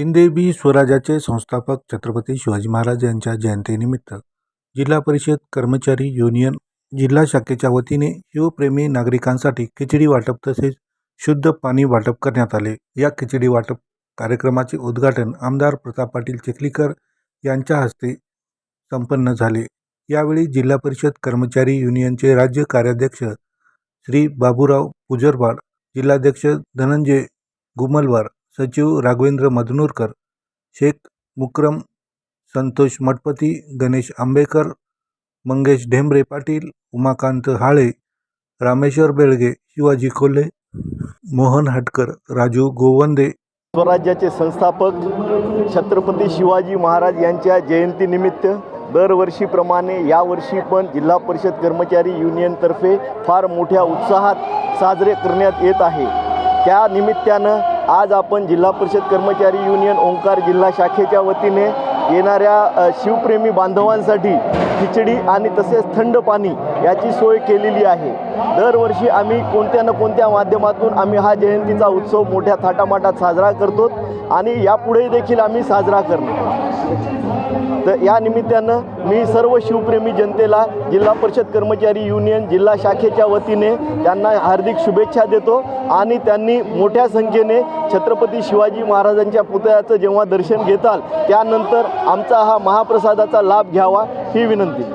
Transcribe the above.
हिंदवी स्वराज्याचे संस्थापक छत्रपती शिवाजी महाराज यांच्या जयंतीनिमित्त जिल्हा परिषद कर्मचारी युनियन जिल्हा शाखेच्या वतीने शिवप्रेमी नागरिकांसाठी खिचडी वाटप तसेच शुद्ध पाणी वाटप करण्यात आले. या खिचडी वाटप कार्यक्रमाचे उद्घाटन आमदार प्रताप पाटील चिखलीकर यांच्या हस्ते संपन्न झाले. यावेळी जिल्हा परिषद कर्मचारी युनियनचे राज्य कार्याध्यक्ष श्री बाबूराव पुजरवाड जिल्हाध्यक्ष धनंजय गुमलवार सचिव राघवेंद्र मधनुरकर शेख मुक्रम संतोष मठपती गणेश आंबेकर मंगेश ढेंबरे पाटील उमाकांत हाळे रामेश्वर बेळगे शिवाजी कोल्हे मोहन हटकर राजू गोवंदे. स्वराज्याचे संस्थापक छत्रपती शिवाजी महाराज यांच्या जयंतीनिमित्त दरवर्षीप्रमाणे यावर्षी पण जिल्हा परिषद कर्मचारी युनियनतर्फे फार मोठ्या उत्साहात साजरे करण्यात येत आहे. त्या निमित्तानं आज आपण जिल्हा परिषद कर्मचारी युनियन ओंकार जिल्हा शाखेच्या वतीने येणाऱ्या शिवप्रेमी बांधवांसाठी खिचडी आणि तसेच थंड पाणी याची सोय केलेली आहे. दरवर्षी आम्ही कोणत्या ना कोणत्या माध्यमातून आम्ही हा जयंतीचा उत्सव मोठ्या थाटामाटात साजरा करतो आणि यापुढे देखील आम्ही साजरा करणार. तर या निमित्तानं मी सर्व शिवप्रेमी जनतेला जिल्हा परिषद कर्मचारी युनियन जिल्हा शाखेच्या वतीने त्यांना हार्दिक शुभेच्छा देतो आणि त्यांनी मोठ्या संख्येने छत्रपती शिवाजी महाराजांच्या पुतळ्याचं जेव्हा दर्शन घेताल त्यानंतर आमचा हा महाप्रसादाचा लाभ घ्यावा. ही विनंती.